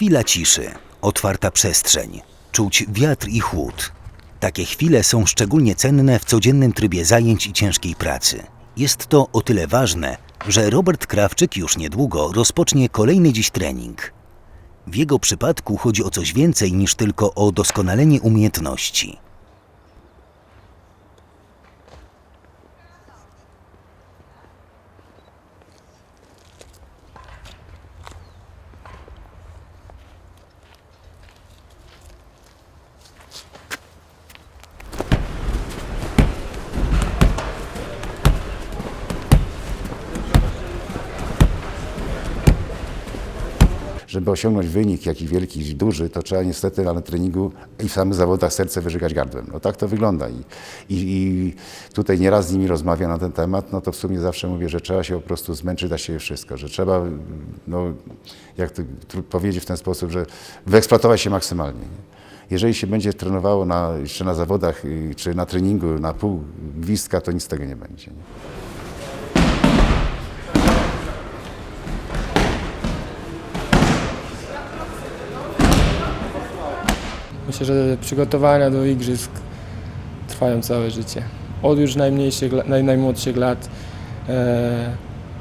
Chwila ciszy, otwarta przestrzeń, czuć wiatr i chłód. Takie chwile są szczególnie cenne w codziennym trybie zajęć i ciężkiej pracy. Jest to o tyle ważne, że Robert Krawczyk już niedługo rozpocznie kolejny dziś trening. W jego przypadku chodzi o coś więcej niż tylko o doskonalenie umiejętności. Żeby osiągnąć wynik jaki wielki, duży, to trzeba niestety na treningu i w samych zawodach serce wyżygać gardłem. No tak to wygląda I, i, i tutaj nieraz z nimi rozmawiam na ten temat, no to w sumie zawsze mówię, że trzeba się po prostu zmęczyć dla siebie wszystko, że trzeba, no jak to powiedzieć w ten sposób, że wyeksploatować się maksymalnie. Nie? Jeżeli się będzie trenowało na, jeszcze na zawodach y, czy na treningu na pół gwizdka, to nic z tego nie będzie. Nie? Myślę, że przygotowania do igrzysk trwają całe życie. Od już najmniejszych, naj, najmłodszych lat. E,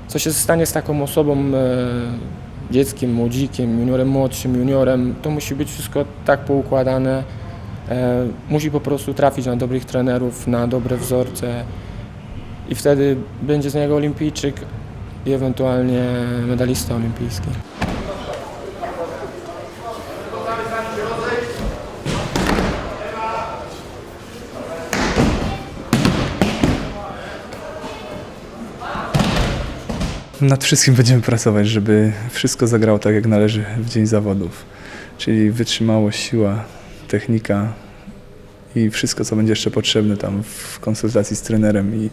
co się stanie z taką osobą, e, dzieckiem, młodzikiem, juniorem młodszym, juniorem, to musi być wszystko tak poukładane. E, musi po prostu trafić na dobrych trenerów, na dobre wzorce i wtedy będzie z niego olimpijczyk i ewentualnie medalista olimpijski. Nad wszystkim będziemy pracować, żeby wszystko zagrało tak, jak należy w dzień zawodów. Czyli wytrzymałość, siła, technika i wszystko, co będzie jeszcze potrzebne tam w konsultacji z trenerem i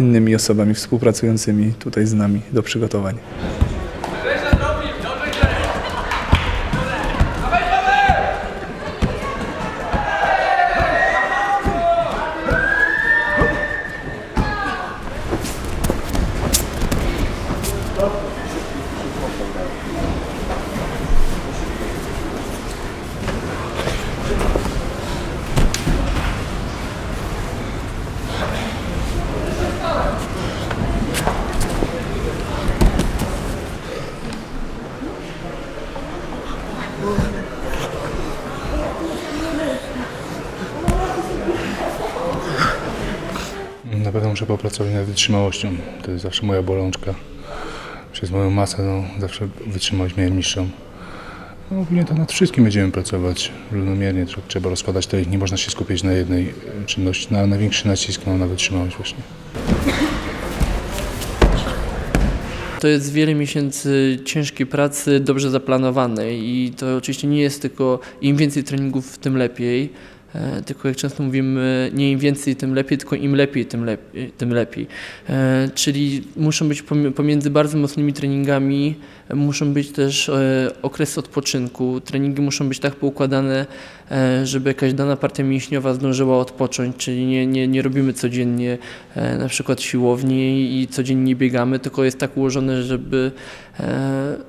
innymi osobami współpracującymi tutaj z nami do przygotowań. Na pewno muszę popracować nad wytrzymałością. To jest zawsze moja bolączka. Przez moją masę no, zawsze wytrzymałość miałem niższą. No, ogólnie to nad wszystkim będziemy pracować równomiernie. Tr- Trzeba rozkładać to nie można się skupić na jednej e, czynności. Na największy nacisk mam na wytrzymałość właśnie. To jest wiele miesięcy ciężkiej pracy, dobrze zaplanowanej i to oczywiście nie jest tylko im więcej treningów, tym lepiej. E, Tylko jak często mówimy, nie im więcej, tym lepiej, tylko im lepiej, tym lepiej. Tym lepiej. E, Czyli muszą być pomi- pomiędzy bardzo mocnymi treningami, e, muszą być też okresy odpoczynku. Treningi muszą być tak poukładane, żeby jakaś dana partia mięśniowa zdążyła odpocząć, czyli nie, nie, nie robimy codziennie na przykład siłowni i codziennie biegamy, tylko jest tak ułożone, żeby,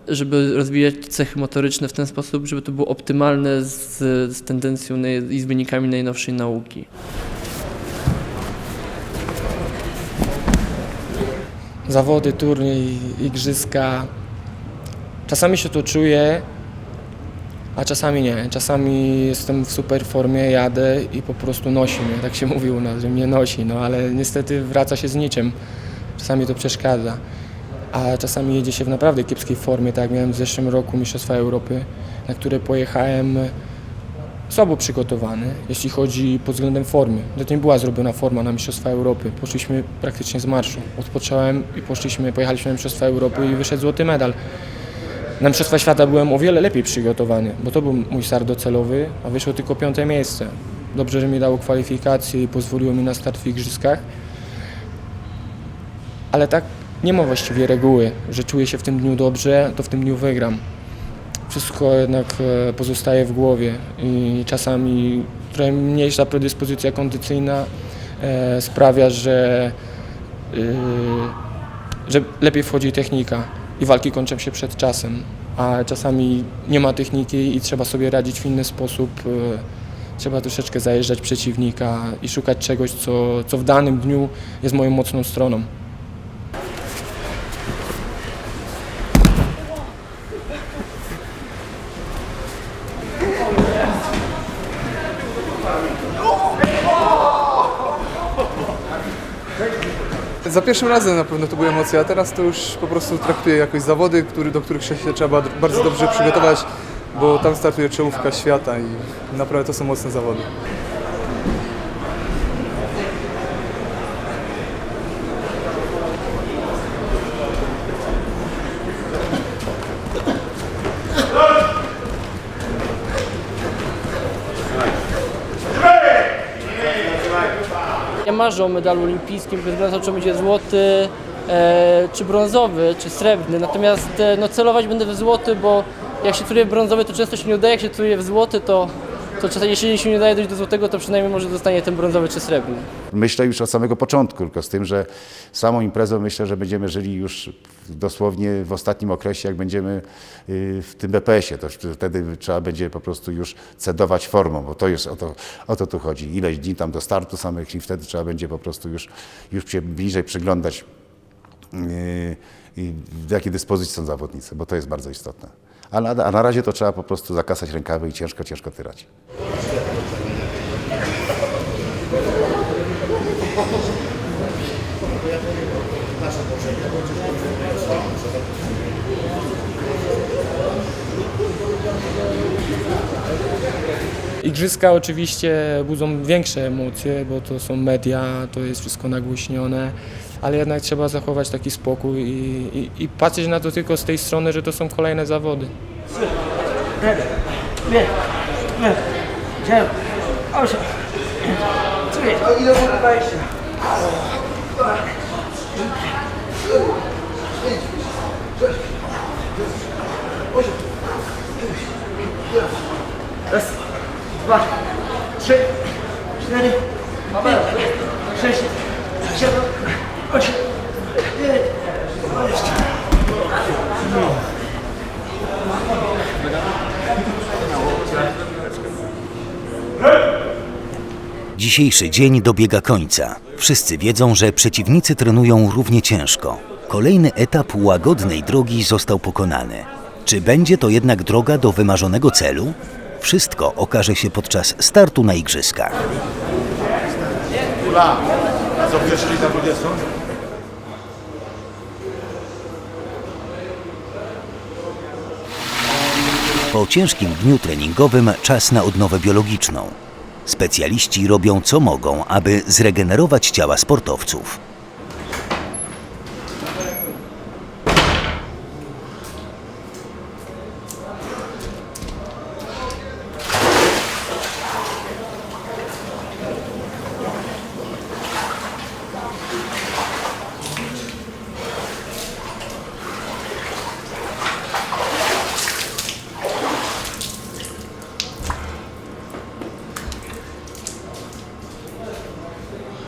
żeby rozwijać cechy motoryczne w ten sposób, żeby to było optymalne z, z tendencją i z wynikami najnowszej nauki. zawody, turniej, igrzyska. Czasami się to czuję, a czasami nie. Czasami jestem w super formie, jadę i po prostu nosi mnie, tak się mówi u nas, że mnie nosi, no ale niestety wraca się z niczym. Czasami to przeszkadza. A czasami jedzie się w naprawdę kiepskiej formie, tak jak miałem w zeszłym roku Mistrzostwa Europy, na które pojechałem słabo przygotowany, jeśli chodzi pod względem formy. To nie była zrobiona forma na Mistrzostwa Europy. Poszliśmy praktycznie z marszu. Odpocząłem i poszliśmy, pojechaliśmy na Mistrzostwa Europy i wyszedł złoty medal. Na Mistrzostwa Świata byłem o wiele lepiej przygotowany, bo to był mój start docelowy, a wyszło tylko piąte miejsce. Dobrze, że mi dało kwalifikacje i pozwoliło mi na start w igrzyskach. Ale tak nie ma właściwie reguły, że czuję się w tym dniu dobrze, to w tym dniu wygram wszystko jednak e, pozostaje w głowie i czasami trochę mniejsza predyspozycja kondycyjna e, sprawia, że, y, że lepiej wchodzi technika i walki kończą się przed czasem. a czasami nie ma techniki i trzeba sobie radzić w inny sposób. e, Trzeba troszeczkę zajeżdżać przeciwnika i szukać czegoś, co, co w danym dniu jest moją mocną stroną. Za pierwszym razem na pewno to były emocje, a teraz to już po prostu traktuję jakoś zawody, który, do których się trzeba bardzo dobrze przygotować, bo tam startuje czołówka świata i naprawdę to są mocne zawody. Ja marzę o medalu olimpijskim, bez względu na to, czy będzie złoty, e, czy brązowy, czy srebrny. Natomiast e, no, celować będę w złoty, bo jak się celuje w brązowy, to często się nie udaje. Jak się celuje w złoty, to, to czasami, jeśli się nie udaje dojść do złotego, to przynajmniej może dostanie ten brązowy czy srebrny. Myślę już od samego początku, tylko z tym, że samą imprezą myślę, że będziemy żyli już dosłownie w ostatnim okresie, jak będziemy y, w tym BPS-ie. To wtedy trzeba będzie po prostu już cedować formą, bo to jest o to, o to tu chodzi. Ileś dni tam do startu samych i wtedy trzeba będzie po prostu już, już się bliżej przyglądać, y, i w jakiej dyspozycji są zawodnicy, bo to jest bardzo istotne. A na, a na razie to trzeba po prostu zakasać rękawy i ciężko, ciężko tyrać. Igrzyska oczywiście budzą większe emocje, bo to są media, to jest wszystko nagłośnione, ale jednak trzeba zachować taki spokój i, i, i patrzeć na to tylko z tej strony, że to są kolejne zawody. Dzisiejszy dzień dobiega końca. Wszyscy wiedzą, że przeciwnicy trenują równie ciężko. Kolejny etap łagodnej drogi został pokonany. Czy będzie to jednak droga do wymarzonego celu? Wszystko okaże się podczas startu na igrzyskach. Po ciężkim dniu treningowym czas na odnowę biologiczną. Specjaliści robią co mogą, aby zregenerować ciała sportowców.